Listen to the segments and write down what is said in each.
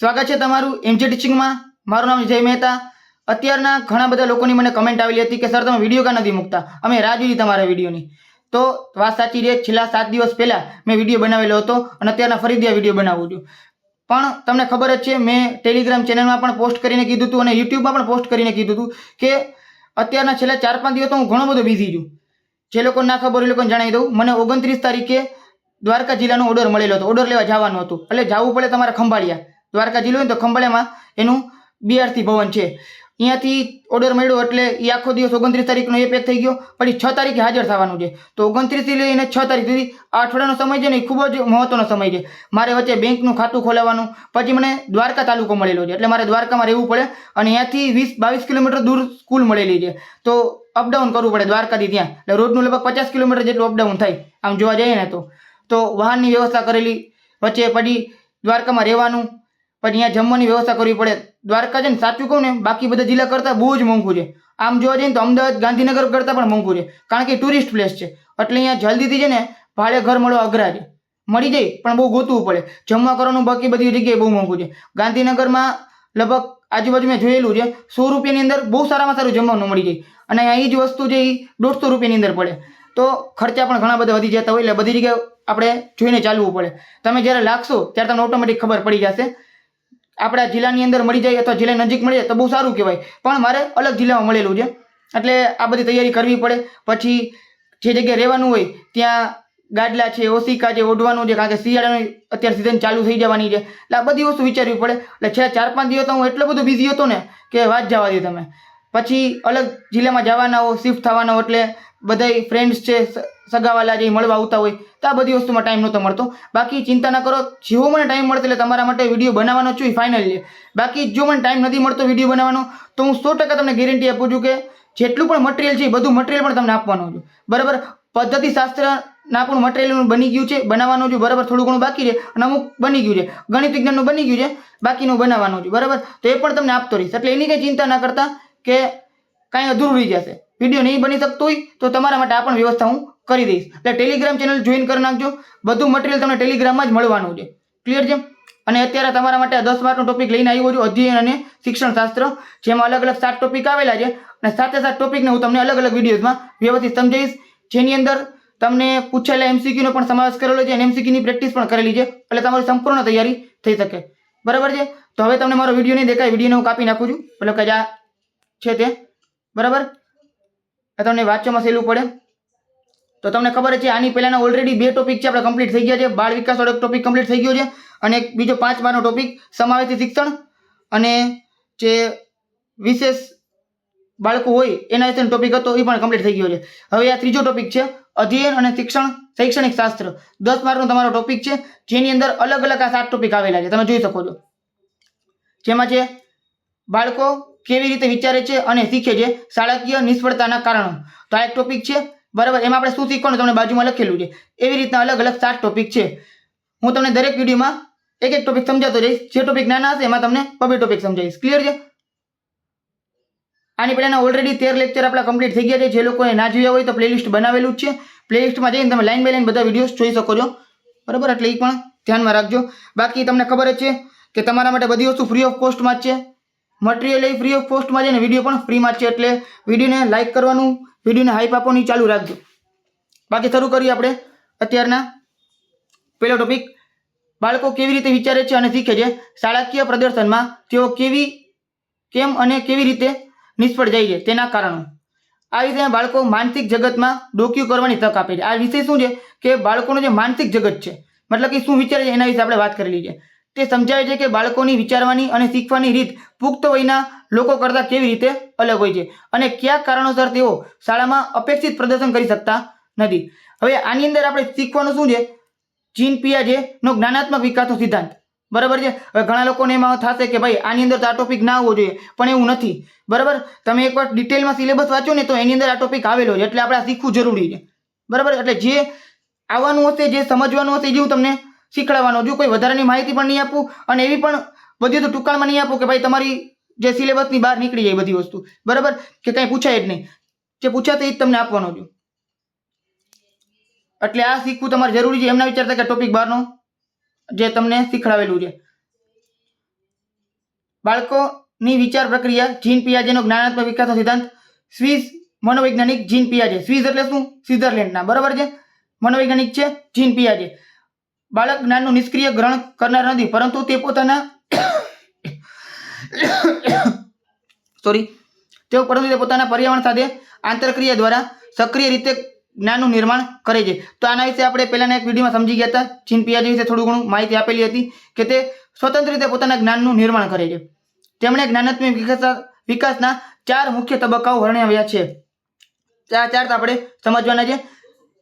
સ્વાગત છે તમારું એમજી ટીચિંગમાં મારું નામ જય મહેતા. અત્યારના ઘણા બધા લોકોની મને કમેન્ટ આવેલી હતી કે સર તમે વીડિયો ક્યાં નથી મૂકતા? અમે રાહ જોઈ તમારા વિડીયોની તો વાત સાચી રહે, છેલ્લા સાત દિવસ પહેલાં મેં વીડિયો બનાવેલો હતો અને અત્યારના ફરીથી આ વીડિયો બનાવું છું. પણ તમને ખબર જ છે, મેં ટેલિગ્રામ ચેનલમાં પણ પોસ્ટ કરીને કીધું હતું અને યુટ્યુબમાં પણ પોસ્ટ કરીને કીધું હતું કે, અત્યારના છેલ્લા ચાર પાંચ દિવસ હું ઘણો બધો બિઝી છું. જે લોકો ના ખબર એ લોકોને જણાવી દઉં. મને ઓગણત્રીસ તારીખે દ્વારકા જિલ્લાનો ઓર્ડર મળેલો હતો. ઓર્ડર લેવા જવાનું હતું. એટલે જવું પડે તમારે ખંભાળિયા. દ્વારકા જિલ્લો તો ખંભાળિયામાં એનું બીઆરસી ભવન છે. અહીંયાથી ઓર્ડર મળ્યો એટલે એ આખો દિવસ ઓગણત્રીસ તારીખનો એ પેક થઈ ગયો. પછી છ તારીખે હાજર થવાનું છે. તો ઓગણત્રીસથી લઈને છ તારીખ સુધી આ અઠવાડિયાનો સમય છે ને એ ખૂબ જ મહત્ત્વનો સમય છે. મારે વચ્ચે બેંકનું ખાતું ખોલાવવાનું. પછી મને દ્વારકા તાલુકો મળેલો છે. એટલે મારે દ્વારકામાં રહેવું પડે અને અહીંયાથી વીસ બાવીસ કિલોમીટર દૂર સ્કૂલ મળેલી છે. તો અપડાઉન કરવું પડે દ્વારકાથી ત્યાં. એટલે રોજનું લગભગ પચાસ કિલોમીટર જેટલું અપડાઉન થાય. આમ જોવા જઈએ ને તો. તો વાહનની વ્યવસ્થા કરેલી વચ્ચે પછી દ્વારકામાં રહેવાનું. પછી અહીંયા જમવાની વ્યવસ્થા કરવી પડે. દ્વારકા છે ને, સાચું કહું ને, બાકી બધા જિલ્લા કરતાં બહુ જ મોંઘું છે. આમ જોવા જઈએ તો અમદાવાદ, ગાંધીનગર કરતાં પણ મોંઘું છે. કારણ કે ટુરિસ્ટ પ્લેસ છે. એટલે અહીંયા જલ્દીથી છે ને, ભાડે ઘર મળવા અઘરા છે. મળી જાય, પણ બહુ ગોતવું પડે. જમવા કરવાનું બાકી બધી જગ્યાએ બહુ મોંઘું છે. ગાંધીનગરમાં લગભગ આજુબાજુ મેં જોયેલું છે, સો રૂપિયાની અંદર બહુ સારામાં સારું જમવાનું મળી જાય. અને અહીંયા એ જ વસ્તુ છે એ દોઢસો રૂપિયાની અંદર પડે. તો ખર્ચા પણ ઘણા બધા વધી જતા હોય, એટલે બધી જગ્યાએ આપણે જોઈને ચાલવું પડે. તમે જ્યારે લાગશો, ત્યારે તમને ઓટોમેટિક ખબર પડી જશે. આપણા જિલ્લાની અંદર મળી જાય અથવા જિલ્લા નજીક મળી જાય તો બહુ સારું કહેવાય. પણ મારે અલગ જિલ્લામાં મળેલું છે. એટલે આ બધી તૈયારી કરવી પડે. પછી જે જગ્યાએ રહેવાનું હોય, ત્યાં ગાડલા છે ઓસિકા છે, ઓઢવાનું છે, કારણ કે શિયાળાની અત્યારે સિઝન ચાલુ થઈ જવાની છે. એટલે આ બધી વસ્તુ વિચારવી પડે. એટલે છેલ્લા ચાર પાંચ દિવસ હું એટલો બધો બિઝી હતો ને કે વાત જવા દે તમે. પછી અલગ જિલ્લામાં જવાના હો શિફ્ટ થવાના હો એટલે બધાય ફ્રેન્ડ્સ છે સગાવાલા જે મળવા આવતા હોય, તો આ બધી વસ્તુમાં ટાઈમ નહોતો મળતો. બાકી ચિંતા ના કરો, જેવો મને ટાઈમ મળતો એટલે તમારા માટે વીડિયો બનાવવાનો છું ફાઇનલ છે. બાકી જો મને ટાઈમ નથી મળતો વીડિયો બનાવવાનો, તો હું સો ટકા તમને ગેરંટી આપું છું કે જેટલું પણ મટીરિયલ છે એ બધું મટીરિયલ પણ તમને આપવાનું છું. બરાબર? પદ્ધતિ શાસ્ત્રના પણ મટીરિયલ બની ગયું છે, બનાવવાનું છું, બરાબર? થોડું ઘણું બાકી છે અને અમુક બની ગયું છે. ગણિત વિજ્ઞાનનું બની ગયું છે, બાકીનું બનાવવાનું છે, બરાબર? તો એ પણ તમને આપતો રહીશ. એટલે એની કંઈ ચિંતા ના કરતા કે કાંઈ અધૂરું રહી જશે. વીડિયો નહીં બની શકતો હોય તો તમારા માટે આ પણ વ્યવસ્થા હું કરી દઈશ. એટલે ટેલિગ્રામ ચેનલ જોઈન કરી નાખજો. બધું મટીરિયલ તમને ટેલિગ્રામમાં જ મળવાનું છે. ક્લિયર છે? અને અત્યારે તમારા માટે દસ માર્કનો ટોપિક લઈને આવ્યો છું, અધ્યયન અને શિક્ષણશાસ્ત્ર જેમાં અલગ અલગ સાત ટોપિક આવેલા છે. અને સાથે સાત ટોપિકને હું તમને અલગ અલગ વિડીયોઝમાં વ્યવસ્થિત સમજાવીશ. જેની અંદર તમને પૂછેલા એમસીક્યુનો પણ સમાવેશ કરેલો છે અને એમસીક્યુની પ્રેક્ટિસ પણ કરેલી છે. એટલે તમારી સંપૂર્ણ તૈયારી થઈ શકે. બરાબર છે? તો હવે તમને મારો વીડિયો નહીં દેખાય, વિડીયોને હું કાપી નાખું છું. એટલે કે આ છે તે. બરાબર? એ તમને વાંચવામાં સહેલું પડે? તો તમને ખબર છે, આની પહેલાંના ઓલરેડી બે ટોપિક છે, આપણે કમ્પ્લીટ થઈ ગયા છે. બાળ વિકાસ વાળો ટોપિક કમ્પ્લીટ થઈ ગયો છે. અને એક બીજો પાંચ બારનો ટોપિક સમાવેશી શિક્ષણ. અને જે વિશેષ બાળકો હોય, એના વિશેનો ટોપિક હતો, એ પણ કમ્પ્લીટ થઈ ગયો છે. હવે આ ત્રીજો ટોપિક છે, અધ્યયન અને શિક્ષણ, શૈક્ષણિક શાસ્ત્ર. દસ માર્કનો તમારો ટોપિક છે, જેની અંદર અલગ અલગ આ સાત ટોપિક આવેલા છે. તમે જોઈ શકો છો. જેમાં છે, બાળકો કેવી રીતે વિચારે છે અને શીખે છે શાળાકીય નિષ્ફળતાના કારણો. તો આ એક ટોપિક છે. બરાબર? એમાં આપણે શું શીખવાનું તમને બાજુમાં લખેલું છે. એવી રીતના અલગ અલગ સાત ટોપિક છે. હું તમને દરેક વિડીયોમાં એક એક ટોપિક સમજાતો જઈશ જે ટોપિક નાના હશે એમાં તમને બબે ટોપિક સમજાવીશ. ક્લિયર છે? આની પહેલાંના ઓલરેડી તેર લેક્ચર આપણા કમ્પ્લીટ થઈ ગયા છે. જે લોકોએ ના જોયા હોય તો પ્લેલિસ્ટ બનાવેલું જ છે. પ્લેલિસ્ટમાં જઈને તમે લાઈન બાય લાઈન બધા વિડીયોઝ જોઈ શકો છો. બરાબર? એટલે એ પણ ધ્યાનમાં રાખજો. બાકી તમને ખબર જ છે કે તમારા માટે બધી વસ્તુ ફ્રી ઓફ કોસ્ટમાં જ છે. મટીરિયલ એ ફ્રી ઓફ કોસ્ટમાં છે ને વીડિયો પણ ફ્રીમાં છે એટલે વિડીયોને લાઇક કરવાનું, વિડીયોને હાઈપ આપવાની ચાલુ રાખજો. બાકી શરૂ કરીએ આપણે અત્યારના. પહેલો ટોપિક બાળકો કેવી રીતે વિચારે છે અને શીખે છે? શાળાકીય પ્રદર્શનમાં તેઓ કેવી, કેમ અને કેવી રીતે નિષ્ફળ જાય છે? તેના કારણો. આ રીતે બાળકો માનસિક જગતમાં ડોક્યુ કરવાની તક આપે છે. આ વિષય શું છે? કે બાળકોનું જે માનસિક જગત છે, મતલબ કે શું વિચારે છે એના વિશે આપણે વાત કરેલી છે. તે સમજાવે છે કે બાળકોની વિચારવાની અને શીખવાની રીત પુખ્ત વયના લોકો કરતાં કેવી રીતે અલગ હોય છે અને કયા કારણોસર તેઓ શાળામાં અપેક્ષિત પ્રદર્શન કરી શકતા નથી. હવે આની અંદર આપણે શીખવાનું શું છે? ચીન પિયાજે નો જ્ઞાનાત્મક વિકાસનો સિદ્ધાંત. બરાબર છે? હવે ઘણા લોકોને એમાં થશે કે ભાઈ, આની અંદર તો આ ટોપિક ના હોવો જોઈએ. પણ એવું નથી. બરાબર? તમે એકવાર ડિટેલમાં સિલેબસ વાંચો ને તો એની અંદર આ ટોપિક આવેલો છે. એટલે આપણે આ શીખવું જરૂરી છે. બરાબર? એટલે જે આવવાનું હશે, જે સમજવાનું હશે, જે હું તમને શીખવાડવાનો. જો કોઈ વધારાની માહિતી પણ નહીં આપું અને એવી પણ બધી તો ટૂંકાણમાં નહીં આપું કે ભાઈ તમારી જે સિલેબસની બહાર નીકળી જાય બધી વસ્તુ. બરાબર? કે કંઈ પૂછાય જ નહીં. જે પૂછાશે એ જ તમને આપવાનો છું. એટલે આ શીખવું તમારે જરૂરી છે. એમના વિચારતા કે ટોપિક બહારનો જે તમને શીખડાવેલું છે. બાળકોની વિચાર પ્રક્રિયા, જીન પિયાજેનો જ્ઞાનાત્મક વિકાસનો સિદ્ધાંત, સ્વિસ મનોવૈજ્ઞાનિક જીન પિયાજે. સ્વિસ એટલે શું? સ્વિટરલેન્ડના બરાબર છે? મનોવૈજ્ઞાનિક છે જીન પિયાજે. બાળક જ્ઞાનનું નિષ્ક્રિય ગ્રહણ કરનાર નથી, પરંતુ તે પોતાના સોરી તેઓ પરંતુ તે પોતાના પર્યાવરણ સાથે આંતરક્રિયા દ્વારા સક્રિય રીતે જ્ઞાનનું નિર્માણ કરે છે. તો આના વિશે આપણે પહેલાના એક વિડીયોમાં સમજી ગયા હતા. ચીન પિયાજી વિશે થોડું ઘણું માહિતી આપેલી હતી કે તે સ્વતંત્ર રીતે પોતાના જ્ઞાનનું નિર્માણ કરે છે. તેમણે જ્ઞાનાત્મક વિકાસ વિકાસના ચાર મુખ્ય તબક્કાઓ વર્ણવ્યા છે. આ ચાર આપણે સમજવાના છે.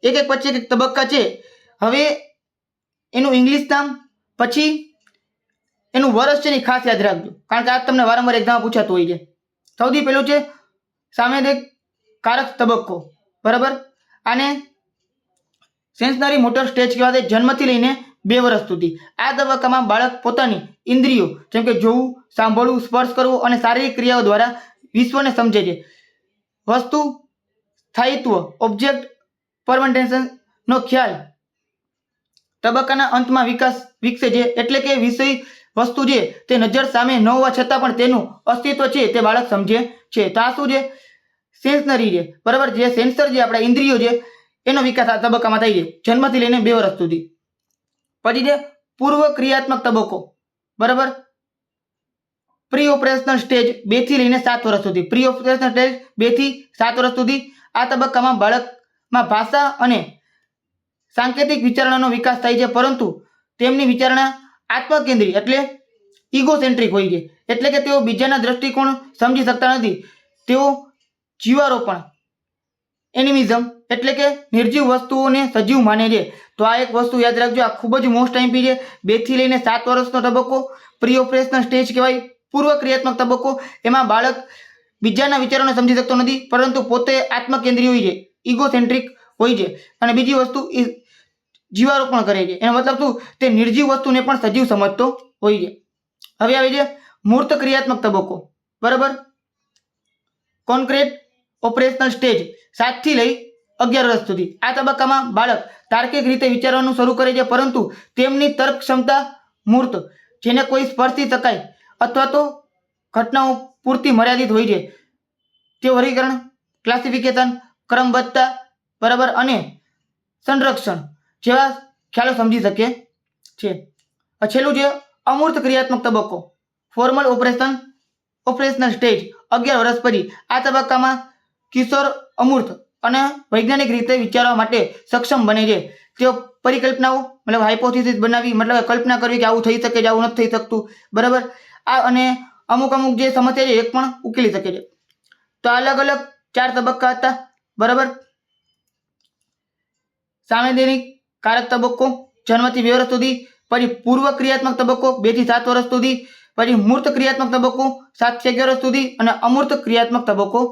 એક એક પછી એક તબક્કા છે. હવે એનું ઇંગ્લિશ નામ પછી એનું વર્ષ છે ને ખાસ યાદ રાખજો. કારણ કે આ તમને વારંવાર એક્ઝામ પૂછાતું હોય છે. સૌથી પહેલું છે સામેદિક કારક તબક્કો. બરાબર? આને સેન્સનરી મોટર સ્ટેજ કહેવાય જન્મથી લઈને બે વર્ષ સુધી. આ તબક્કામાં બાળક પોતાની ઇન્દ્રિયો, જેમ કે જોવું, સાંભળવું, સ્પર્શ કરવું અને શારીરિક ક્રિયાઓ દ્વારા વિશ્વને સમજે છે. વસ્તુ સ્થાયિત્વ ઓબ્જેક્ટ પરમેન્ટેશનનો ખ્યાલ તબક્કાના અંતમાં વિકાસ વિકસે છે. એટલે કે વિષય વસ્તુ છે તે નજર સામે ન હોવા છતાં પણ તેનું અસ્તિત્વ છે તે બાળક સમજે છે. તો આ શું છે? સેન્સનરી છે. બરાબર? જે સેન્સર જે આપણા ઇન્દ્રિયો છે, એનો વિકાસ આ તબક્કામાં થાય છે. જન્મથી લઈને બે વર્ષ સુધી. પછી છે પૂર્વ ક્રિયાત્મક તબક્કો. બરાબર? પ્રી ઓપરેશનલ સ્ટેજ બેથી લઈને સાત વર્ષ સુધી. પ્રી ઓપરેશનલ સ્ટેજ બેથી સાત વર્ષ સુધી આ તબક્કામાં બાળકમાં ભાષા અને સાંકેતિક વિચારણાનો વિકાસ થાય છે, પરંતુ તેમની વિચારણા આત્મકેન્દ્રી એટલે ઇગોસેન્ટ્રિક હોય છે. એટલે કે તેઓ બીજાના દ્રષ્ટિકોણ સમજી શકતા નથી. તેઓ જીવારોપણ એનિમિઝમ એટલે કે નિર્જીવ વસ્તુઓને સજીવ માને છે. તો આ એક વસ્તુ યાદ રાખજો, આ ખૂબ જ મોસ્ટ ટાઈમ છે. બેથી લઈને સાત વર્ષનો તબક્કો પ્રી ઓપરેશનલ સ્ટેજ કહેવાય પૂર્વ ક્રિયાત્મક તબક્કો. એમાં બાળક બીજાના વિચારોને સમજી શકતો નથી, પરંતુ પોતે આત્મકેન્દ્રી હોય છે ઇગોસેન્ટ્રિક હોય છે. અને બીજી વસ્તુ જીવારોપણ કરે છે. એનો મતલબ શું? તે નિર્જીવ વસ્તુને પણ સજીવ સમજતો હોય છે. હવે આવી છે મૂર્ત ક્રિયાત્મક તબક્કો. બરાબર? કોન્ક્રીટ ઓપરેશનલ સ્ટેજ સાતથી લઈ અગિયાર વર્ષ સુધી. આ તબક્કામાં બાળક તાર્કિક રીતે વિચારવાનું શરૂ કરે છે, પરંતુ તેમની તર્ક ક્ષમતા મૂર્ત, જેને કોઈ સ્પર્શી શકાય અથવા તો ઘટનાઓ પૂરતી મર્યાદિત હોય છે. તે વર્ગીકરણ ક્લાસિફિકેશન ક્રમબદ્ધતા, બરાબર, અને સંરક્ષણ. જેવા ખ્યાલો સમજી શકે છે. આ છેલ્લું છે અમૂર્ત ક્રિયાત્મક તબક્કો. ફોર્મલ ઓપરેશન ઓપરેશનલ સ્ટેજ અગિયાર વર્ષ પછી. આ તબક્કામાં કિશોર અમૂર્ત અને વૈજ્ઞાનિક રીતે વિચારવા માટે સક્ષમ બને છે. તેઓ પરિકલ્પનાઓ, મતલબ હાઇપોથિસિસ બનાવી, મતલબ કલ્પના કરવી કે આવું થઈ શકે છે, આવું નથી થઈ શકતું. બરાબર? આ અને અમુક અમુક જે સમસ્યા છે એ પણ ઉકેલી શકે છે. તો અલગ અલગ ચાર તબક્કા હતા. બરાબર? સાંવેદનિક કારક તબક્કો, જન્મથી બે વર્ષ સુધી, પછી પૂર્વ ક્રિયાત્મક તબક્કો, બેથી સાત વર્ષ સુધી, પછી મૂર્ત ક્રિયાત્મક તબક્કો, સાતથી અગિયાર વર્ષ સુધી અને અમૂર્ત ક્રિયાત્મક તબક્કો,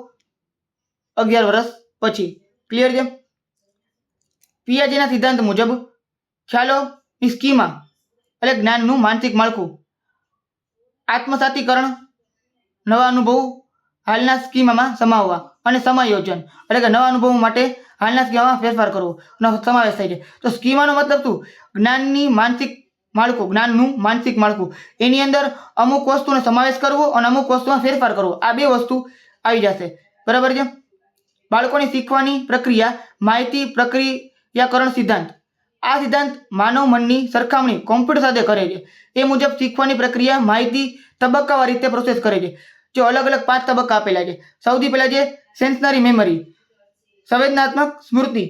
અગિયાર વર્ષ પછી. ક્લિયર છે? પિયાજીના સિદ્ધાંત મુજબ, ખ્યાલો સ્કીમા, એટલે જ્ઞાનનું માનસિક માળખું. આત્મસાતીકરણ, નવા અનુભવ, હાલના સ્કીમામાં સમાવવા અને સમાયોજન, એટલે કે નવા અનુભવો માટે હાલના સ્કીમામાં ફેરફાર કરવો. નો સમાવેશ થાય છે. તો સ્કીમાનો મતલબ શું? જ્ઞાનની માનસિક માળખું, જ્ઞાનનું માનસિક માળખું. એની અંદર અમુક વસ્તુનો સમાવેશ કરવો અને અમુક વસ્તુમાં ફેરફાર કરવો. આ બે વસ્તુ આવી જશે. બરાબર છે? બાળકોની શીખવાની પ્રક્રિયા, માહિતી પ્રક્રિયાકરણ સિદ્ધાંત. આ સિદ્ધાંત માનવ મનની સરખામણી કોમ્પ્યુટર સાથે કરે છે. એ મુજબ શીખવાની પ્રક્રિયા, માહિતી તબક્કાવાર રીતે પ્રોસેસ કરે છે. જો અલગ અલગ પાંચ તબક્કા આપેલા છે. સૌથી પહેલા છે સેન્સનરી મેમરી સંવેદનાત્મક સ્મૃતિ.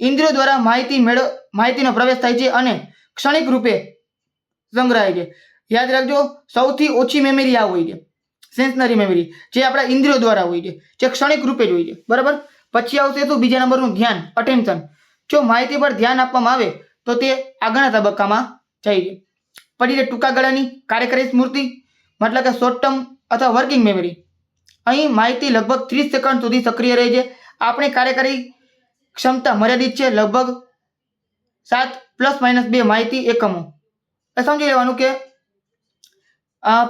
ઇન્દ્રિયો દ્વારા માહિતી મેળવ, માહિતીનો પ્રવેશ થાય છે અને ક્ષણિક રૂપે સંગ્રહાય છે. યાદ રાખજો, સૌથી ઓછી મેમરી આ હોય છે. સેન્સનરી મેમરી જે આપણા ઇન્દ્રિયો દ્વારા હોય છે, જે ક્ષણિક રૂપે જ હોય છે. બરાબર? પછી આવશે શું? બીજા નંબરનું ધ્યાન અટેન્શન જો માહિતી પર ધ્યાન આપવામાં આવે, તો તે આગળના તબક્કામાં જાય છે. પછી છે ટૂંકા ગાળાની કાર્યકારી સ્મૃતિ, મતલબ કે શોર્ટ ટર્મ અથવા વર્કિંગ મેમરી અહીં માહિતી લગભગ ત્રીસ સેકન્ડ સુધી સક્રિય રહે છે. આપણી કાર્યકારી ક્ષમતા મર્યાદિત છે, લગભગ સાત પ્લસ માઇનસ બે માહિતી એકમો. એ સમજી લેવાનું કે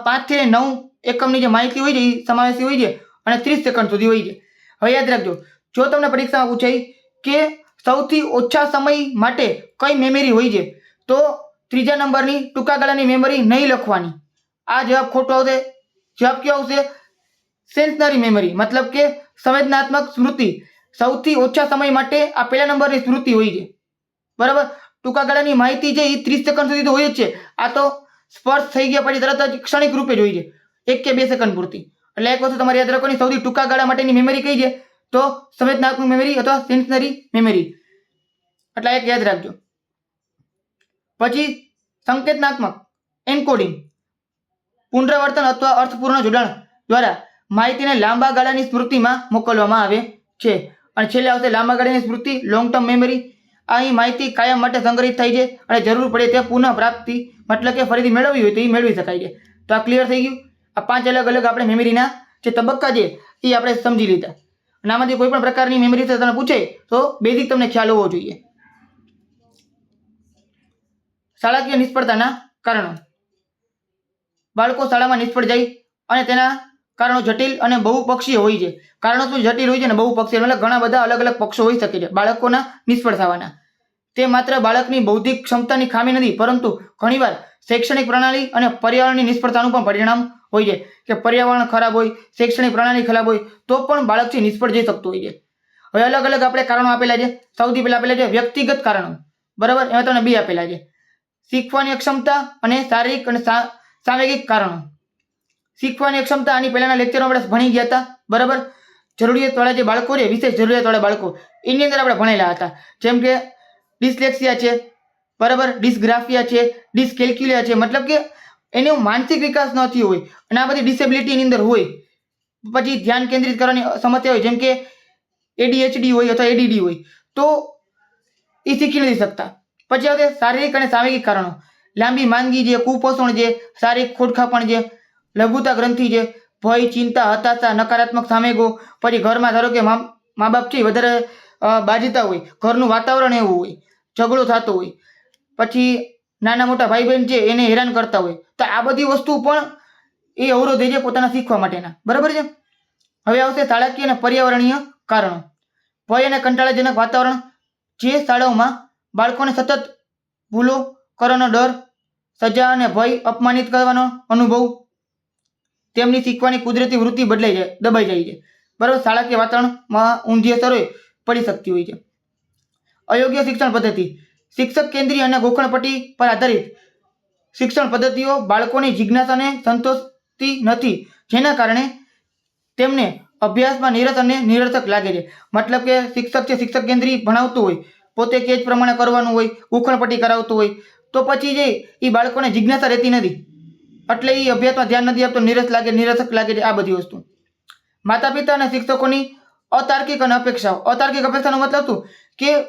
પાંચથી નવ એકમની જે માહિતી હોય છે એ સમાવેશી હોય છે અને ત્રીસ સેકન્ડ સુધી હોય છે. હવે યાદ રાખજો, જો તમને પરીક્ષામાં પૂછાય કે સૌથી ઓછા સમય માટે કઈ મેમરી હોય છે, તો ત્રીજા નંબરની ટૂંકા ગાળાની મેમરી નહીં લખવાની. આ જવાબ ખોટો આવશે, જવાબ કયો આવશે? સેન્સનરી મેમરી મતલબ કે સંવેદનાત્મક સ્મૃતિ. સૌથી ઓછા સમય માટે આ પહેલા નંબરની સ્મૃતિ હોય છે. બરાબર? ટૂંકા ગાળાની માહિતી છે એ ત્રીસ સેકન્ડ સુધી તો હોય જ છે. આ તો સ્પર્શ થઈ ગયા પછી તરત જ ક્ષણિક રૂપે જ હોય છે. એક કે બે સેકન્ડ પૂરતી. એટલે એક વસ્તુ તમારે યાદ રાખવાની, સૌથી ટૂંકા ગાળા માટેની મેમરી કઈ છે? તો સંવેદનાત્મક મેમરી અથવા સેન્સનરી મેમરી એટલે એક યાદ રાખજો. પછી સંકેતનાત્મક એન્કોડિંગ પુનરાવર્તન અથવા અર્થપૂર્ણ જોડાણ દ્વારા માહિતીને લાંબા ગાળાની સ્મૃતિમાં મોકલવામાં આવે છે. અને છેલ્લે આવશે લાંબા ગાળાની સ્મૃતિ લોંગ ટર્મ મેમરી અહીં માહિતી કાયમ માટે સંગ્રહિત થાય છે અને જરૂર પડે ત્યાં પુનઃ પ્રાપ્તિ, મતલબ કે ફરીથી મેળવવી હોય તો એ મેળવી શકાય છે. તો આ ક્લિયર થઈ ગયું? આ પાંચ અલગ અલગ આપણે મેમરીના જે તબક્કા છે એ આપણે સમજી લીધા. અને આમાંથી કોઈ પણ પ્રકારની મેમરી તમને પૂછે, તો બેઝિક તમને ખ્યાલ હોવો જોઈએ. શાળાકીય નિષ્ફળતાના કારણો. બાળકો શાળામાં નિષ્ફળ જાય અને તેના કારણો જટિલ અને બહુપક્ષીય હોય છે. કારણો શું? જટિલ હોય છે ને બહુપક્ષીય મતલબ ઘણા બધા અલગ અલગ પક્ષો હોઈ શકે છે. બાળકોના નિષ્ફળ થવાના. તે માત્ર બાળકની બૌદ્ધિક ક્ષમતાની ખામી નથી, પરંતુ ઘણીવાર શૈક્ષણિક પ્રણાલી અને પર્યાવરણની નિષ્ફળતાનું પણ પરિણામ હોય છે. કે પર્યાવરણ ખરાબ હોય, શૈક્ષણિક પ્રણાલી ખરાબ હોય, તો પણ બાળક છે નિષ્ફળ જઈ શકતું હોય છે. હવે અલગ અલગ આપણે કારણો આપેલા છે. સૌથી પહેલા આપેલા છે વ્યક્તિગત કારણો. બરાબર? એમાં તમને બી આપેલા છે. શીખવાની ક્ષમતા અને શારીરિક અને સાંવેગિક કારણો. શીખવાની ક્ષમતા આની પહેલાના લેક્ચરમાં આપણે ભણી ગયા હતા. બરાબર? જરૂરિયાતવાળા જે બાળકો છે, વિશેષ જરૂરિયાતવાળા બાળકો, એની અંદર આપણે ભણેલા હતા. જેમ કે ડિસલેક્સિયા છે, બરાબર? ડિસ્ગ્રાફિયા છે, ડિસ્કેલ્ક્યુલિયા છે, મતલબ કે એનો માનસિક વિકાસ નથી હોય અને આ બધી ડિસેબિલિટીની અંદર હોય. પછી ધ્યાન કેન્દ્રિત કરવાની સમસ્યા હોય, જેમ કે એડીએચડી હોય અથવા એડીડી હોય, તો એ શીખી નથી શકતા. પછી આવે શારીરિક અને સામાજિક કારણો. લાંબી માંદગી છે કુપોષણ છે શારીરિક ખોડખાપણ છે લઘુતા ગ્રંથિ છે. ભય, ચિંતા, હતાશા, નકારાત્મક સામેગો. પછી ઘરમાં ધારો કે મા બાપ છે વધારે બાજતા હોય. ઘરનું વાતાવરણ એવું હોય. ઝઘડો થતો હોય. પછી નાના મોટા ભાઈ બહેન છે એને હેરાન કરતા હોય. તો આ બધી વસ્તુ પણ એ અવરોધે છે પોતાના શીખવા માટેના. બરાબર છે? હવે આવશે શાળાકીય અને પર્યાવરણીય કારણો. ભય અને કંટાળાજનક વાતાવરણ જે શાળાઓમાં બાળકોને સતત ભૂલો કરવાનો ડર, સજા અને ભય અપમાનિત કરવાનો અનુભવ તેમની શીખવાની કુદરતી વૃત્તિ બદલાઈ જાય, દબાઈ જાય છે. બરાબર? શાળાકીય વાતાવરણમાં ઊંધી અસરો પડી શકતી હોય છે. અયોગ્ય શિક્ષણ પદ્ધતિ. શિક્ષક કેન્દ્રીય અને ગોખણપટ્ટી પર આધારિત શિક્ષણ પદ્ધતિઓ બાળકોની જિજ્ઞાસાને સંતોષતી નથી, જેના કારણે તેમને અભ્યાસમાં નિરસ અને નિરર્થક લાગે છે. મતલબ કે શિક્ષક છે શિક્ષક કેન્દ્રી ભણાવતું હોય, પોતે કે જ પ્રમાણે કરવાનું હોય ઉખણપટ્ટી કરાવતું હોય, તો પછી જે એ બાળકોને જિજ્ઞાસા રહેતી નથી. એટલે એ અભ્યાસમાં ધ્યાન નથી આપતો, નિરસ લાગે, નિરસક લાગે આ બધી વસ્તુ. માતા પિતા અને શિક્ષકોની અતાર્કિક અને અપેક્ષાઓ. અતાર્કિક અપેક્ષાનો મતલબ શું? કે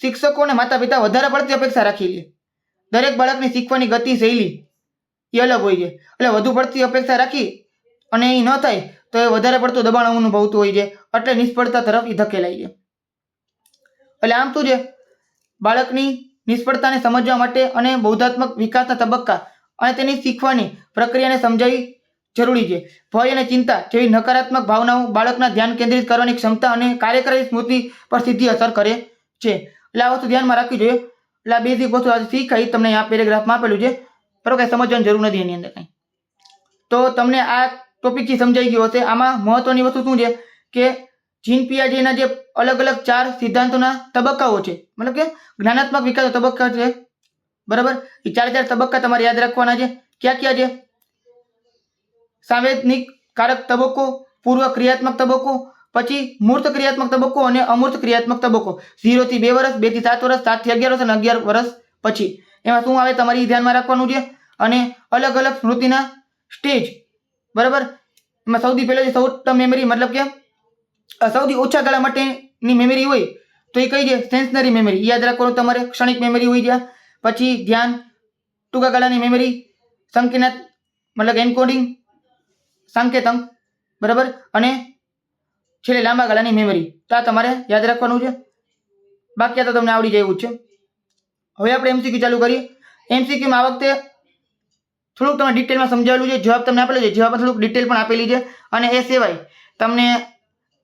શિક્ષકો અને માતા પિતા વધારે પડતી અપેક્ષા રાખી લે. દરેક બાળકની શીખવાની ગતિ, શૈલી એ અલગ હોય છે. એટલે વધુ પડતી અપેક્ષા રાખી અને એ ન થાય તો એ વધારે પડતું દબાણ અનુભવતું હોય છે. એટલે નિષ્ફળતા તરફ એ ધકેલાય છે. એટલે આમ શું છે? બાળકની નિષ્ફળતાને સમજવા માટે અને બૌદ્ધાત્મક વિકાસના તબક્કા અને તેની શીખવાની પ્રક્રિયાને સમજાવવી જરૂરી છે. ભય અને ચિંતા જેવી નકારાત્મક ભાવનાઓ બાળકના ધ્યાન કેન્દ્રિત કરવાની ક્ષમતા અને કાર્યકારી સ્મૃતિ પર સીધી અસર કરે છે. એટલે આ વસ્તુ ધ્યાનમાં રાખવી જોઈએ. એટલે આ બેઝિક વસ્તુ આજે શીખાઈ તમને આ પેરેગ્રાફમાં આપેલું છે. બરોબર કાંઈ સમજવાની જરૂર નથી એની અંદર કાંઈ. તો તમને આ ટોપિકથી સમજાઈ ગયો હશે. આમાં મહત્વની વસ્તુ શું છે? કે જીન પિયાજેના જે અલગ અલગ ચાર સિદ્ધાંતોના તબક્કાઓ છે. મતલબ કે જ્ઞાનાત્મક વિકાસ તબક્કા છે. બરાબર? એ ચાર ચાર તબક્કા તમારે યાદ રાખવાના છે. ક્યાં ક્યાં છે? સાંવેદનિક કારક તબક્કો પૂર્વ ક્રિયાત્મક તબક્કો, પછી મૂર્ત ક્રિયાત્મક તબક્કો અને અમૂર્ત ક્રિયાત્મક તબક્કો. ઝીરો થી બે વર્ષ, બેથી સાત વર્ષ, સાતથી અગિયાર વર્ષ અને અગિયાર વર્ષ પછી. એમાં શું આવે તમારે ધ્યાનમાં રાખવાનું છે? અને અલગ અલગ સ્મૃતિના સ્ટેજ. બરાબર? એમાં સૌથી પહેલા જે શોર્ટ મેમરી, મતલબ કે સૌથી ઓછા ગાળા માટેની મેમરી હોય તો એ કઈ છે? Sensory memory. યાદ રાખવાનું તમારે. ક્ષણિક મેમરી હોય છે પછી ધ્યાન, ટૂંકા ગાળાની મેમરી સંકેનાત મતલબ એન્કોડિંગ સંકેતંક, બરાબર? અને છેલ્લે લાંબા ગાળાની મેમરી તો આ તમારે યાદ રાખવાનું છે. બાકી આ તો તમને આવડી જાય છે. હવે આપણે એમસીક્યુ ચાલુ કરીએ. એમસીક્યુમાં આ વખતે થોડુંક તમને ડિટેલમાં સમજાવેલું છે. જવાબ તમને આપેલો છે. જવાબમાં થોડુંક ડિટેલ પણ આપેલી છે. અને એ સિવાય તમને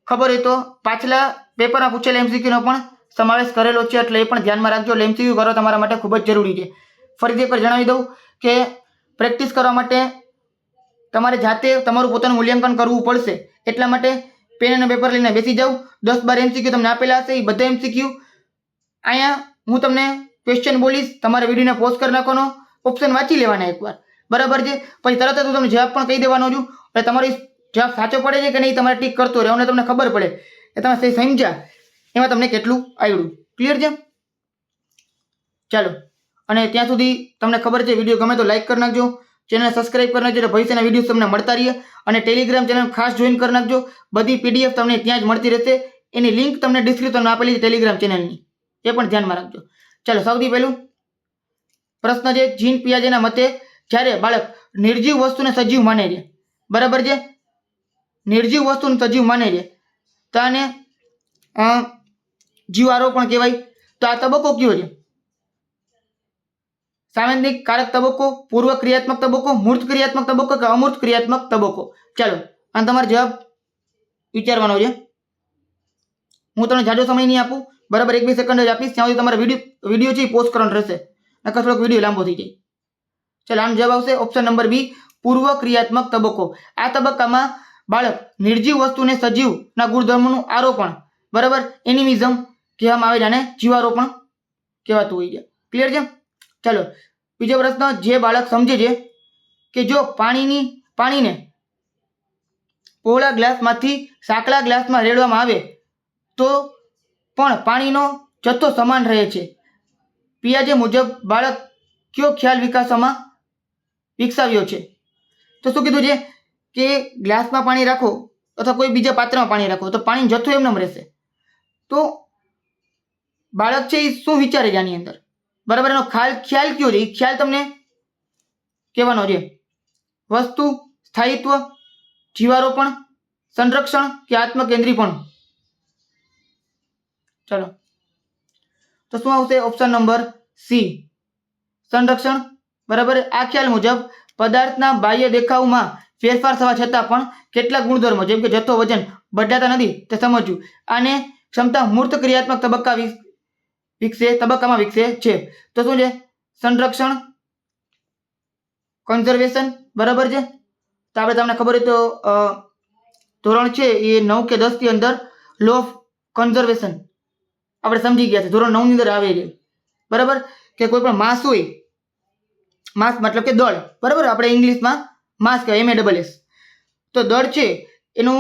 ખબર હોય તો પાછલા પેપરમાં પૂછેલા એમસીક્યુનો પણ સમાવેશ કરેલો છે એટલે એ પણ ધ્યાનમાં રાખજો. એટલે એમસીક્યુ કરો તમારા માટે ખૂબ જ જરૂરી છે. ફરીથી એકવાર જણાવી દઉં કે પ્રેક્ટિસ કરવા માટે તમારે જાતે તમારું પોતાનું મૂલ્યાંકન કરવું પડશે. એટલા માટે પેન અને પેપર લઈને બેસી જાઓ. દસ બાર એમસીક્યુ તમને આપેલા હશે. એ બધા એમસીક્યુ અહીંયા હું તમને ક્વેશ્ચન બોલીશ. તમારે વિડીયોને પોઝ કરી નાખવાનો. ઓપ્શન વાંચી લેવાના એકવાર. બરાબર છે? પછી તરત જ હું તમને જવાબ પણ કહી દેવાનો છું. એટલે તમારી જવાબ સાચો પડે છે કે નહીં તમારે ટીક કરતો રહેવાનો તમને ખબર પડે. એ તમે સમજ્યા? એમાં તમને કેટલું આવ્યું ક્લિયર છે? ચાલો. અને ત્યાં સુધી તમને ખબર છે, વીડિયો ગમે તો લાઈક કરી નાખજો. ચેનલ સબસ્ક્રાઇબ કરી નાખજો એટલે ભવિષ્યના વીડિયો તમને મળતા રહીએ. અને ટેલિગ્રામ ચેનલ ખાસ જોઈન કરી નાખજો. બધી પીડીએફ તમને ત્યાં જ મળતી રહેશે. એની લિંક તમને ડિસ્ક્રિપ્શનમાં આપેલી છે ટેલિગ્રામ ચેનલની એ પણ ધ્યાનમાં રાખજો. ચાલો, સૌથી પહેલું પ્રશ્ન છે, જીન પિયાજેના મતે જ્યારે બાળક નિર્જીવ વસ્તુને સજીવ માને છે. બરાબર છે? નિર્જીવ વસ્તુને સજીવ માને છે. તો આને અ, જીવારોપણ કહેવાય. તો આ તબક્કો કયો છે? સાંવેદનિક કારક તબક્કો પૂર્વ ક્રિયાત્મક તબક્કો મૂર્ત ક્રિયાત્મક તબક્કો કે અમૂર્ત ક્રિયાત્મક તબક્કો? ચાલો અને તમારે જવાબ વિચારવાનો છે. હું તમને જાજો સમય નહીં આપું. બરાબર એક બે સેકન્ડ જ આપીશ. ત્યાં સુધી તમારે વીડિયો વીડિયો છે પોસ્ટ કરવાનો રહેશે. નકર થોડોક વીડિયો લાંબો થઈ જાય. ચાલો આનો જવાબ આવશે ઓપ્શન નંબર બી પૂર્વ ક્રિયાત્મક તબક્કો. આ તબક્કામાં બાળક નિર્જીવ વસ્તુને સજીવના ગુણધર્મોનું આરોપણ. બરાબર? એનિમિઝમ કહેવામાં આવે છે અને જીવારોપણ કહેવાતું હોય છે. ક્લિયર છે? ચાલો, બીજો પ્રશ્ન જે બાળક સમજે છે કે જો પાણીની, પાણીને પહોળા ગ્લાસમાંથી સાંકડા ગ્લાસમાં રેડવામાં આવે તો પણ પાણીનો જથ્થો સમાન રહે છે. પિયાજે મુજબ બાળક કયો ખ્યાલ વિકાસમાં વિકસાવ્યો છે? તો શું કીધું છે? કે ગ્લાસમાં પાણી રાખો અથવા કોઈ બીજા પાત્રમાં પાણી રાખો તો પાણી જથ્થો એમને એમ રહેશે તો બાળક છે એ શું વિચારે છે આની અંદર? બરાબર, એનો ખ્યાલ ખ્યાલ કયો છે? એ ખ્યાલ તમને કહેવાનો છે. વસ્તુ, સ્થાયિત્વ, જીવારોપણ, સંરક્ષણ કે આત્મકેન્દ્રીપણ? ચલો. તો શું આવશે? ઓપ્શન નંબર સી સંરક્ષણ. બરાબર? આ ખ્યાલ મુજબ પદાર્થના બાહ્ય દેખાવમાં ફેરફાર થવા છતાં પણ કેટલાક ગુણધર્મો, જેમ કે જથ્થો, વજન બદલાતા નથી તે સમજવું. આને ક્ષમતા મૂર્ત ક્રિયાત્મક તબક્કા વિકસે, તબક્કામાં વિકસે છે. તો શું છે? સંરક્ષણ કન્ઝર્વેશન બરાબર છે? તો આપણે તમને ખબર હોય તો ધોરણ છે એ નવ કે દસની અંદર લો ઓફ કન્ઝર્વેશન આપણે સમજી ગયા છે. ધોરણ નવની અંદર આવે છે. બરાબર? કે કોઈ પણ માસ હોય, માસ મતલબ કે દળ. બરાબર? આપણે ઇંગ્લિશમાં માસ કહેવાય એમ એ ડબલ એસ તો દળ છે, એનું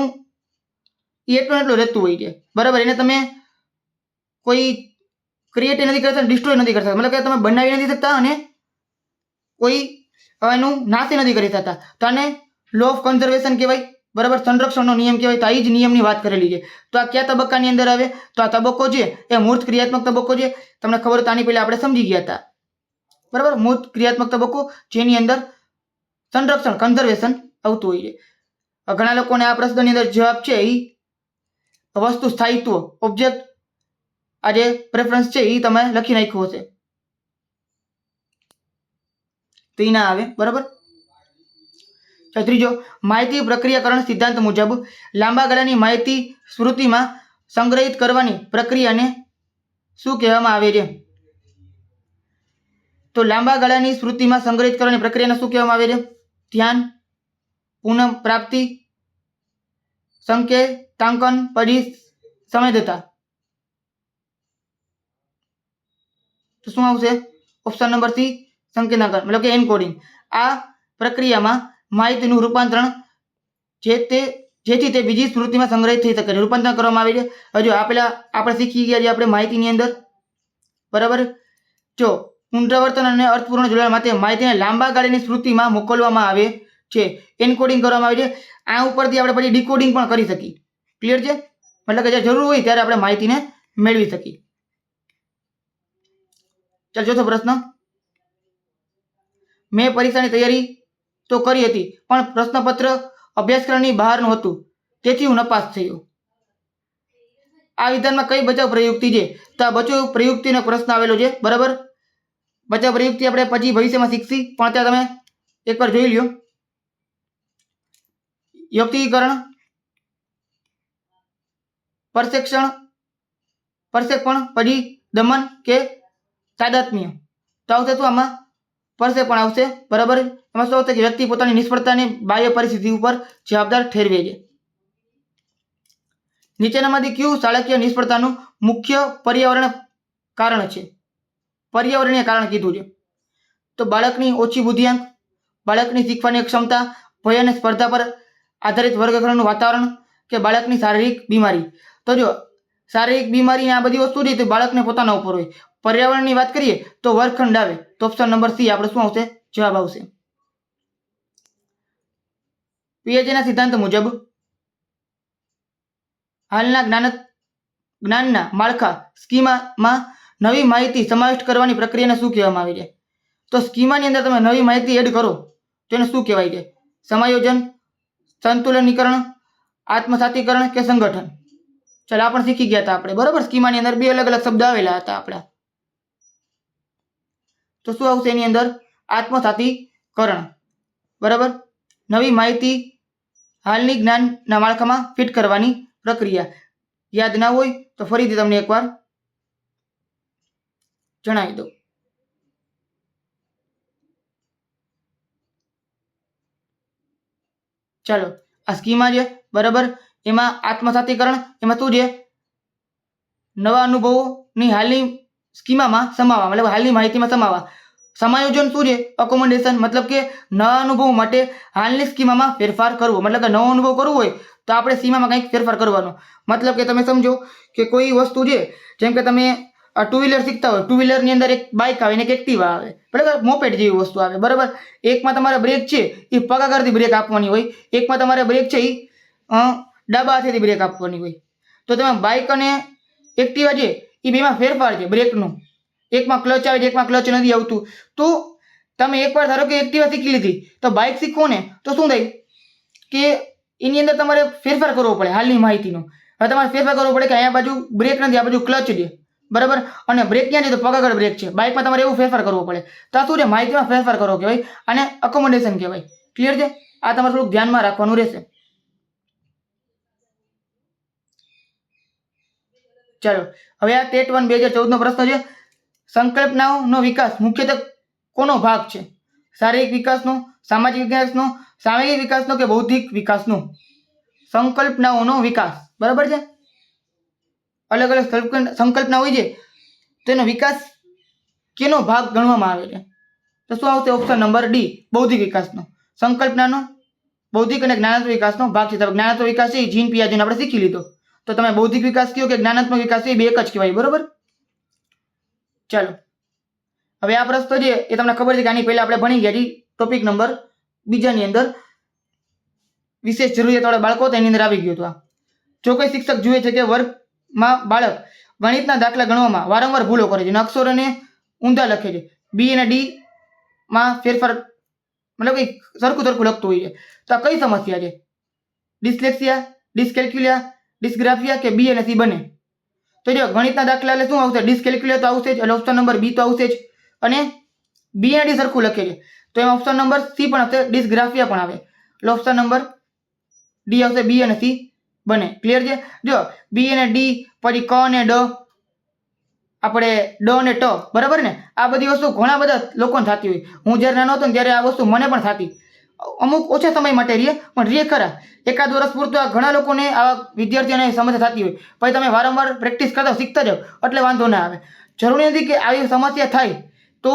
એટલું એટલું રહેતું હોય છે. બરાબર? એને તમે કોઈ ક્રિએટ નથી કરતા ડિસ્ટ્રોય નથી કરતા. મતલબ કે તમે બનાવી નથી શકતા અને કોઈ એનું નાશ નથી કરી શકતા. તો આને લો ઓફ કન્ઝર્વેશન કહેવાય. બરાબર? સંરક્ષણનો નિયમ કહેવાય. તો આ જ નિયમની વાત કરેલી છે. તો આ કયા તબક્કાની અંદર આવે? તો આ તબક્કો છે. એ મૂર્ત ક્રિયાત્મક તબક્કો છે. તમને ખબર હતા તો આની પહેલા આપણે સમજી ગયા હતા. બરાબર? મૂર્ત ક્રિયાત્મક તબક્કો જેની અંદર સંરક્ષણ કન્ઝર્વેશન આવતું હોય છે. ઘણા લોકોને આ પ્રશ્નની અંદર જવાબ છે એ વસ્તુ સ્થાયિત્વ ઓબ્જેક્ટ આ જે પ્રેફરન્સ છે એ તમે લખી નાખ્યો હશે. તો ના આવે, બરાબર? ત્રીજો, માહિતી પ્રક્રિયાકરણ સિદ્ધાંત મુજબ લાંબા ગાળાની માહિતી સ્મૃતિમાં સંગ્રહિત કરવાની પ્રક્રિયાને શું કહેવામાં આવે છે? તો લાંબા ગાળાની સ્મૃતિમાં સંગ્રહિત કરવાની પ્રક્રિયાને શું કહેવામાં આવે છે? ધ્યાન પુનઃપ્રાપ્તિ સંકેતાંકન પરી તો શું આવશે? ઓપ્શન નંબર સી સંકેતાંકન મતલબ કે એનકોડિંગ આ પ્રક્રિયામાં માહિતીનું રૂપાંતરણ જે તે, જેથી તે બીજી સ્મૃતિમાં સંગ્રહિત થઈ શકે. છે રૂપાંતરણ કરવામાં આવે છે. હજુ આ પેલા આપણે શીખી ગયા છે આપણે માહિતીની અંદર. બરાબર? જો, પુનરાવર્તન અને અર્થપૂર્ણ જોડાણ માટે માહિતીને લાંબા ગાળાની સ્મૃતિમાં મોકલવામાં આવે છે. એન્કોડિંગ કરવામાં આવે છે. આ ઉપરથી આપણે પછી ડીકોડિંગ પણ કરી શકીએ. ક્લિયર છે? મતલબ કે જ્યારે જરૂર હોય ત્યારે આપણે માહિતીને મેળવી શકીએ. ચાલ ચોથો પ્રશ્ન. મેં પરીક્ષાની તૈયારી તો કરી હતી, પણ પ્રશ્નપત્ર અભ્યાસક્રમની બહારનું હતું તેથી હું નપાસ થયો. આ વિધાનમાં કઈ બચાવ પ્રયુક્તિ છે? તો આ બચાવ પ્રયુક્તિનો પ્રશ્ન આવેલો છે, બરાબર? બચાવ પ્રયુક્તિ આપણે પછી ભવિષ્યમાં શીખશી, પણ અત્યારે તમે એકવાર જોઈ લ્યો. યુક્તિકરણ, પરસેક્ષણ પરસેપણ પછી દમન કે તાદાત્મ્ય તો આવશે શું આમાં? પરસે પણ આવશે. બરાબર? એમાં શું આવશે કે વ્યક્તિ પોતાની નિષ્ફળતાની બાહ્ય પરિસ્થિતિ ઉપર જવાબદાર ઠેરવે છે. નીચેનામાંથી કયું શાળાકીય નિષ્ફળતાનું મુખ્ય પર્યાવરણ કારણ છે? પર્યાવરણીય કારણ કીધું છે. તો બાળકની ઓછી બુદ્ધિઆંક બાળકની શીખવાની ક્ષમતા, ભય અને સ્પર્ધા પર આધારિત વર્ગખંડનું વાતાવરણ કે બાળકની શારીરિક બીમારી? તો જો શારીરિક બીમારી આ બધી વસ્તુ છે તો બાળકને પોતાના ઉપર હોય. પર્યાવરણની વાત કરીએ તો વર્ગખંડ આવે. તો ઓપ્શન નંબર સી આપણે શું આવશે? જવાબ આવશે. પીએચએના સિદ્ધાંત મુજબ હાલના જ્ઞાન જ્ઞાનના માળખા સ્કીમામાં નવી માહિતી સમાવિષ્ટ કરવાની પ્રક્રિયાને શું કહેવામાં આવે છે? તો સ્કીમાની અંદર તમે નવી માહિતી એડ કરો, તો એને શું કહેવાય છે? સમાયોજન, સંતુલનીકરણ, આત્મસાતીકરણ કે સંગઠન. ચાલો, આ પણ શીખી ગયા હતા આપણે. બરાબર? સ્કીમાની અંદર બે અલગ અલગ શબ્દ આવેલા હતા આપણા. તો શું આવશે એની અંદર? આત્મસાતીકરણ બરાબર? નવી માહિતી હાલની જ્ઞાનના માળખામાં ફિટ કરવાની પ્રક્રિયા. યાદ ના હોય તો ફરીથી તમને એકવાર જણાવી દઉં. ચાલો, આ સ્કીમા છે. બરાબર? એમાં આત્મસાતીકરણ એમાં શું છે? નવા અનુભવોની હાલની સ્કીમામાં સમાવવા, મતલબ હાલની માહિતીમાં સમાવવા. સમાયોજન શું છે અકોમોડેશન મતલબ કે નવા અનુભવ માટે હાલની સ્કીમામાં ફેરફાર કરવો. મતલબ કે નવો અનુભવ કરવો હોય, તો આપણે સીમામાં કંઈક ફેરફાર કરવાનો. મતલબ કે તમે સમજો કે કોઈ વસ્તુ છે, જેમ કે તમે ટુ વ્હીલર શીખતા હોય ટુ વ્હીલરની અંદર એક બાઇક આવે ને એક એક્ટિવા આવે, બરાબર? મોપેડ જેવી વસ્તુ આવે, બરાબર? એકમાં તમારે બ્રેક છે, એ પગ બ્રેક આપવાની હોય. એકમાં તમારે બ્રેક છે, એ ડાબા હાથેથી બ્રેક આપવાની હોય. તો તમે બાઇક અને એક્ટિવા છે એ બેમાં ફેરફાર છે બ્રેકનું એકમાં ક્લચ આવે છે, એકમાં ક્લચ નથી આવતું. તો તમે એકવાર ધારો કે એક્ટિવા શીખી લીધી, તો બાઇક શીખવો ને, તો શું થાય? કે એની અંદર તમારે ફેરફાર કરવો પડે હાલની માહિતીનો. હવે તમારે ફેરફાર કરવો પડે કે અહીંયા બાજુ બ્રેક નથી, આ બાજુ ક્લચ છે. બરાબર? અને બ્રેક ક્યાં છે? તો પગ આગળ બ્રેક છે. બાઇકમાં તમારે એવું ફેરફાર કરવો પડે. તો શું છે? માહિતીમાં ફેરફાર કરવો કહેવાય. અને અકોમોડેશન કહેવાય. ક્લિયર છે? આ તમારે થોડુંક ધ્યાનમાં રાખવાનું રહેશે. ચાલો, હવે આ ટેટ વન બે હજાર ચૌદનો પ્રશ્ન છે. સંકલ્પનાઓનો વિકાસ મુખ્યત્વે કોનો ભાગ છે? શારીરિક વિકાસનો, સામાજિક વિકાસનો સામાજિક વિકાસનો કે બૌદ્ધિક વિકાસનો? સંકલ્પનાઓનો વિકાસ. બરાબર છે? અલગ અલગ સંકલ્પના હોય છે. તેનો વિકાસ કેનો ભાગ ગણવામાં આવે છે? તો શું આવશે ઓપ્શન નંબર ડી, બૌદ્ધિક વિકાસનો. સંકલ્પનાનો, બૌદ્ધિક અને જ્ઞાનાત્મક વિકાસનો ભાગ છે. જ્ઞાનાત્મક વિકાસ છે જીન પિયાજીને આપણે શીખી લીધો. તો તમે બૌદ્ધિક વિકાસ કયો કે જ્ઞાનાત્મક વિકાસ એ બે એક જ કહેવાય, બરોબર? ચાલો. હવે આ પ્રશ્ન છે એ તમને ખબર છે કે આની પહેલા આપણે ભણી ગયા છીએ ટોપિક નંબર બીજાની અંદર. વિશેષ જરૂરિયાતવાળા બાળકો તેની અંદર આવી ગયું હતું આ. જો કોઈ શિક્ષક જુએ છે કે વર્ગમાં બાળક ગણિતના દાખલા ગણવામાં વારંવાર ભૂલો કરે છે અક્ષરોને ઊંધા લખે છે. બી અને ડી માં ફેરફાર મતલબ કંઈક સરખું સરખું લખતું હોય છે. તો આ કઈ સમસ્યા છે? ડિસ્લેક્સિયા, ડિસ્કેલ્ક્યુલિયા ડિસ્ગ્રાફિયા કે બી અને સી બને. તો જો ગણિતના દાખલા એટલે શું આવશે? ડિસ્કેલ્ક્યુલિયા તો આવશે જ, એટલે ઓપ્શન નંબર બી તો આવશે જ. અને બી અને ડી સરખું લખે છે. તો એમાં ઓપ્શન નંબર સી પણ આવશે ડિસ્ગ્રાફિયા પણ આવે. એટલે ઓપ્શન નંબર ડી આવશે બી અને સી બને. ક્લિયર છે? જો બી અને ડી પછી ક અને ડ, આપણે ડ અને ટ, બરાબર ને? આ બધી વસ્તુ ઘણા બધા લોકોને થતી હોય. હું જ્યારે નાનો હતો ને ત્યારે આ વસ્તુ મને પણ થતી. અમુક ઓછા સમય માટે રહીએ પણ રહીએ ખરા. એકાદ વર્ષ પૂરતું ઘણા લોકોને આવા વિદ્યાર્થીઓને સમસ્યા થતી હોય. પછી તમે વારંવાર પ્રેક્ટિસ કરતા શીખતા જાઓ, એટલે વાંધો ના આવે. જરૂરી નથી કે આવી સમસ્યા થાય, તો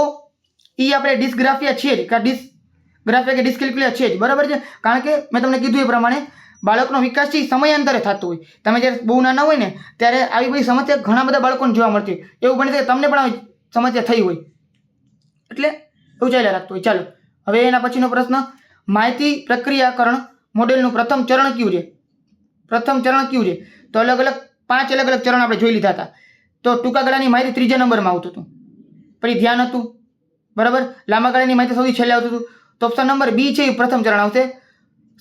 એ આપણે ડિસ્ગ્રાફિયા છીએ જ, કે ડિસ્ગ્રાફિયા કે ડિસ્કેલ્ક્યુલિયા છે જ. બરાબર છે? કારણ કે મેં તમને કીધું એ પ્રમાણે બાળકનો વિકાસ છે એ સમયાંતરે થતો હોય. તમે જ્યારે બહુ નાના હોય ને, ત્યારે આવી બધી સમસ્યા ઘણા બધા બાળકોને જોવા મળતી હોય. એવું બને છે કે તમને પણ સમસ્યા થઈ હોય. એટલે એવું ચાલ્યા રાખતું હોય. ચાલો, હવે એના પછીનો પ્રશ્ન. માહિતી પ્રક્રિયાકરણ મોડેલનું પ્રથમ ચરણ કયું છે? પ્રથમ ચરણ કયું છે? તો અલગ અલગ પાંચ અલગ અલગ ચરણ આપણે જોઈ લીધા હતા. તો ટૂંકા ગાળાની માહિતી ત્રીજા નંબરમાં આવતું હતું. પછી ધ્યાન હતું. બરાબર? લાંબા ગાળાની માહિતી સૌથી છેલ્લે આવતું હતું. તો ઓપ્શન નંબર બી છે એ પ્રથમ ચરણ આવશે.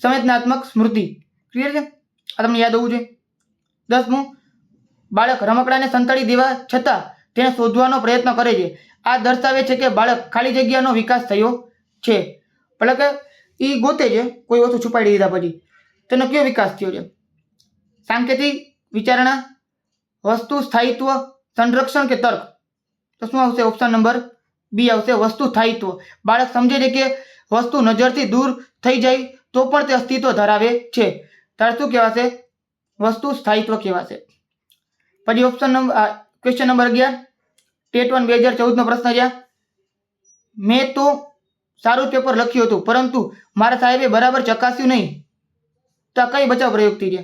સંવેદનાત્મક સ્મૃતિ. ક્લિયર છે? આ તમને યાદ હોવું જોઈએ. દસમું, બાળક રમકડાને સંતાડી દેવા છતાં તેને શોધવાનો પ્રયત્ન કરે છે. આ દર્શાવે છે કે બાળક ખાલી જગ્યાનો વિકાસ થયો છે. એટલે કે એ ગોતે છે, કોઈ વસ્તુ છુપાડી દીધા પછી. તેનો કયો વિકાસ થયો છે? સાંકેતિક વિચારણા, વસ્તુ સ્થાયિત્વ, સંરક્ષણ કે તર્ક? તો શું આવશે? ઓપ્શન નંબર બી આવશે, વસ્તુ સ્થાયિત્વ. બાળક સમજે છે કે વસ્તુ નજરથી દૂર થઈ જાય તો પણ તે અસ્તિત્વ ધરાવે છે. ત્યારે શું કહેવાશે? વસ્તુ સ્થાયિત્વ કહેવાશે. પછી ઓપ્શન નંબર ક્વેશ્ચન નંબર અગિયાર. ટેટ વન બે હજાર ચૌદનો પ્રશ્ન છે. મેં તો સારું પેપર લખ્યું હતું, પરંતુ મારા સાહેબે બરાબર ચકાસ્યું નહીં. તો કઈ બચાવ પ્રયુક્તિ છે?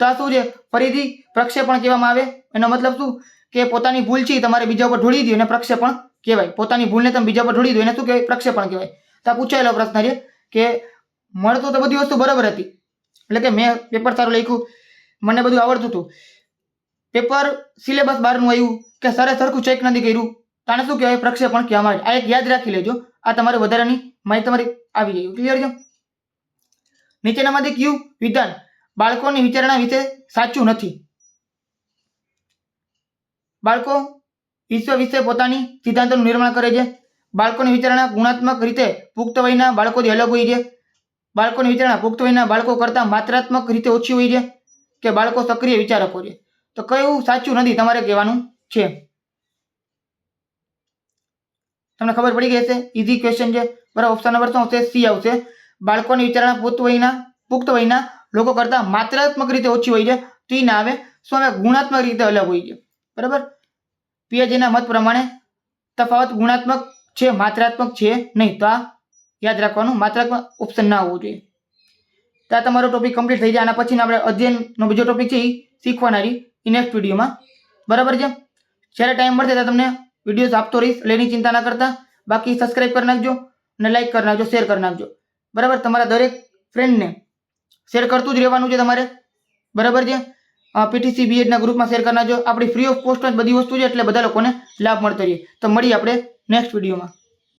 તો આ શું છે? ફરીથી પ્રક્ષેપણ કહેવામાં આવે? એનો મતલબ શું? કે પોતાની ભૂલ છે તમારે બીજા ઉપર ઢોળી દો એને પ્રક્ષેપણ કહેવાય. પોતાની ભૂલને તમે બીજા પર ઢોળી દો એને શું કહેવાય? પ્રક્ષેપણ કહેવાય. તો પૂછાયેલો પ્રશ્ન છે કે મળતું તો બધી વસ્તુ બરાબર હતી. એટલે કે મેં પેપર સારું લખ્યું. મને બધું આવડતું હતું. પેપર સિલેબસ બહારનું આવ્યું કે સરે સરખું ચેક નથી કર્યું. તો આને શું કહેવાય? પ્રક્ષેપણ કહેવામાં આવે આ એક યાદ રાખી લેજો. આ તમારે વધારાની માહિતી તમારી આવી જાય ક્લિયર છે? નીચેનામાંથી કયું? વિધાન. બાળકોની વિચારણા વિશે સાચું નથી. બાળકો વિશ્વ વિશે પોતાની સિદ્ધાંતોનું નિર્માણ કરે છે. બાળકોની વિચારણા ગુણાત્મક રીતે પુખ્ત વયના બાળકોથી અલગ હોય છે. બાળકોની વિચારણા પુખ્ત વયના બાળકો કરતાં માત્રાત્મક રીતે ઓછી હોય છે. કે બાળકો સક્રિય વિચારકો છે. તો કયું સાચું નથી તમારે કહેવાનું છે? તમને ખબર પડી ગઈ હશે? ઇઝી ક્વેશ્ચન છે. બરાબર ઓપ્શન નંબર શું આવશે? સી આવશે. બાળકોની વિચારણા પુખ્ત વયના પુખ્ત વયના લોકો કરતાં માત્રાત્મક રીતે ઓછી હોય છે. તો એ ના આવે. શું આવે? ગુણાત્મક રીતે અલગ હોય છે. બરાબર? પીએચડીના મત પ્રમાણે તફાવત ગુણાત્મક છે, માત્રાત્મક છે નહીં તો આ યાદ રાખવાનું, માત્રાત્મક ઓપ્શન ના હોવું જોઈએ. તો આ તમારો ટોપિક કમ્પ્લીટ થઈ જાય. આના પછી આપણે અધ્યયનનો બીજો ટોપિક છે એ શીખવાનારી. એ નેક્સ્ટ વિડીયોમાં બરાબર છે? જ્યારે ટાઈમ મળશે ત્યારે તમને વિડીયોઝ આપતો રહીશ એટલે એની ચિંતા ના કરતા. બાકી સબસ્ક્રાઈબ કરી નાખજો અને લાઈક કરી નાખજો શેર કરી નાખજો. બરાબર? તમારા દરેક ફ્રેન્ડને શેર કરતું જ રહેવાનું છે તમારે. બરાબર છે? પીટીસી બીએડના ગ્રુપમાં શેર કરી નાખજો. આપણી ફ્રી ઓફ કોસ્ટ જ બધી વસ્તુ છે એટલે બધા લોકોને લાભ મળતો રહીએ. તો મળીએ આપણે નેક્સ્ટ વિડીયોમાં